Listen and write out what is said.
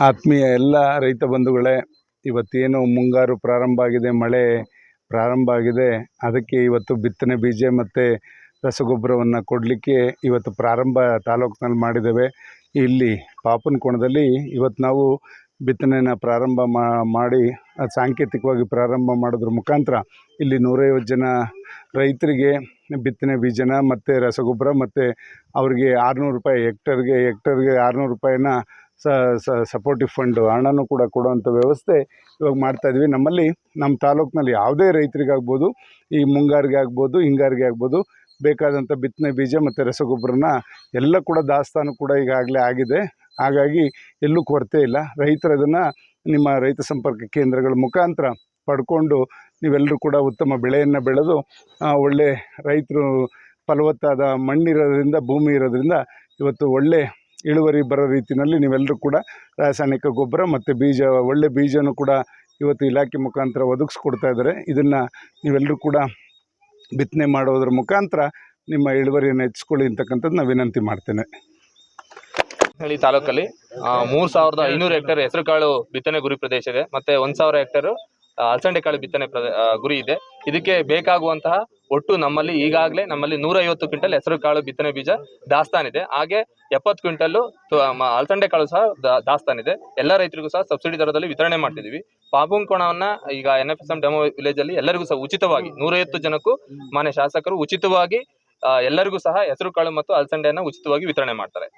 ಆತ್ಮೀಯ ಎಲ್ಲ ರೈತ ಬಂಧುಗಳೇ, ಇವತ್ತೇನು ಮುಂಗಾರು ಪ್ರಾರಂಭ ಆಗಿದೆ, ಮಳೆ ಪ್ರಾರಂಭ ಆಗಿದೆ. ಅದಕ್ಕೆ ಇವತ್ತು ಬಿತ್ತನೆ ಬೀಜ ಮತ್ತು ರಸಗೊಬ್ಬರವನ್ನು ಕೊಡಲಿಕ್ಕೆ ಇವತ್ತು ಪ್ರಾರಂಭ ತಾಲೂಕಿನಲ್ಲಿ ಮಾಡಿದ್ದೇವೆ. ಇಲ್ಲಿ ಪಾಪನಕೋಣದಲ್ಲಿ ಇವತ್ತು ನಾವು ಬಿತ್ತನೆನ ಪ್ರಾರಂಭ ಮಾಡಿ, ಸಾಂಕೇತಿಕವಾಗಿ ಪ್ರಾರಂಭ ಮಾಡೋದ್ರ ಮುಖಾಂತರ ಇಲ್ಲಿ ನೂರೈವತ್ತು ಜನ ರೈತರಿಗೆ ಬಿತ್ತನೆ ಬೀಜನ ಮತ್ತು ರಸಗೊಬ್ಬರ ಮತ್ತು ಅವರಿಗೆ ಆರುನೂರು ರೂಪಾಯಿ ಹೆಕ್ಟರ್ಗೆ ಹೆಕ್ಟರ್ಗೆ ಆರುನೂರು ರೂಪಾಯಿನ ಸಪೋರ್ಟಿವ್ ಫಂಡು ಹಣನೂ ಕೂಡ ಕೊಡುವಂಥ ವ್ಯವಸ್ಥೆ ಇವಾಗ ಮಾಡ್ತಾಯಿದ್ವಿ ನಮ್ಮಲ್ಲಿ, ನಮ್ಮ ತಾಲೂಕಿನಲ್ಲಿ ಯಾವುದೇ ರೈತರಿಗಾಗ್ಬೋದು, ಈ ಮುಂಗಾರಿಗೆ ಆಗ್ಬೋದು, ಹಿಂಗಾರಿಗೆ ಆಗ್ಬೋದು, ಬೇಕಾದಂಥ ಬಿತ್ತನೆ ಬೀಜ ಮತ್ತು ರಸಗೊಬ್ಬರನ ಎಲ್ಲ ಕೂಡ ದಾಸ್ತಾನು ಕೂಡ ಈಗಾಗಲೇ ಆಗಿದೆ. ಹಾಗಾಗಿ ಎಲ್ಲೂ ಕೊರತೆ ಇಲ್ಲ. ರೈತರು ಅದನ್ನು ನಿಮ್ಮ ರೈತ ಸಂಪರ್ಕ ಕೇಂದ್ರಗಳ ಮುಖಾಂತರ ಪಡ್ಕೊಂಡು ನೀವೆಲ್ಲರೂ ಕೂಡ ಉತ್ತಮ ಬೆಳೆಯನ್ನು ಬೆಳೆದು ಒಳ್ಳೆ ರೈತರು ಫಲವತ್ತಾದ ಮಣ್ಣಿರೋದ್ರಿಂದ, ಭೂಮಿ ಇರೋದರಿಂದ ಇವತ್ತು ಒಳ್ಳೆ ಇಳುವರಿ ಬರೋ ರೀತಿಯಲ್ಲಿ ನೀವೆಲ್ಲರೂ ಕೂಡ ರಾಸಾಯನಿಕ ಗೊಬ್ಬರ ಮತ್ತು ಬೀಜ, ಒಳ್ಳೆ ಬೀಜನೂ ಕೂಡ ಇವತ್ತು ಇಲಾಖೆ ಮುಖಾಂತರ ಒದಗಿಸ್ಕೊಡ್ತಾ ಇದ್ದಾರೆ. ಇದನ್ನು ನೀವೆಲ್ಲರೂ ಕೂಡ ಬಿತ್ತನೆ ಮಾಡೋದ್ರ ಮುಖಾಂತರ ನಿಮ್ಮ ಇಳುವರಿಯನ್ನು ಹೆಚ್ಚಿಸ್ಕೊಳ್ಳಿ ಅಂತಕ್ಕಂಥದ್ದು ನಾನು ವಿನಂತಿ ಮಾಡ್ತೇನೆ. ಹಳ್ಳಿ ತಾಲೂಕಲ್ಲಿ ಮೂರು ಸಾವಿರದ ಐನೂರು ಹೆಕ್ಟೇರ್ ಹೆಸರುಕಾಳು ಬಿತ್ತನೆ ಗುರಿ ಪ್ರದೇಶ ಇದೆ. ಮತ್ತೆ ಒಂದ್ ಸಾವಿರ ಹೆಕ್ಟೇರ್ ಅಲಸಂಡೆ ಕಾಳು ಬಿತ್ತನೆ ಪ್ರದೇ- ಗುರಿ ಇದೆ. ಇದಕ್ಕೆ ಬೇಕಾಗುವಂತಹ ಒಟ್ಟು ನಮ್ಮಲ್ಲಿ ಈಗಾಗಲೇ ನಮ್ಮಲ್ಲಿ ನೂರೈವತ್ತು ಕ್ವಿಂಟಲ್ ಹೆಸರು ಕಾಳು ಬಿತ್ತನೆ ಬೀಜ ದಾಸ್ತಾನಿದೆ ಹಾಗೆ ಎಪ್ಪತ್ತು ಕ್ವಿಂಟಲ್ ಅಲಸಂಡೆ ಕಾಳು ಸಹ ದಾಸ್ತಾನಿದೆ ಎಲ್ಲ ರೈತರಿಗೂ ಸಹ ಸಬ್ಸಿಡಿ ದರದಲ್ಲಿ ವಿತರಣೆ ಮಾಡ್ತಿದೀವಿ. ಪಾಪುಂಕೋಣವನ್ನ ಈಗ N F S M demo village ಅಲ್ಲಿ ಎಲ್ಲರಿಗೂ ಸಹ ಉಚಿತವಾಗಿ ನೂರೈವತ್ತು ಜನಕ್ಕೂ ಮಾನ್ಯ ಶಾಸಕರು ಉಚಿತವಾಗಿ ಎಲ್ಲರಿಗೂ ಸಹ ಹೆಸರು ಕಾಳು ಮತ್ತು ಆಲ್ಸಂಡೆಯನ್ನ ಉಚಿತವಾಗಿ ವಿತರಣೆ ಮಾಡ್ತಾರೆ.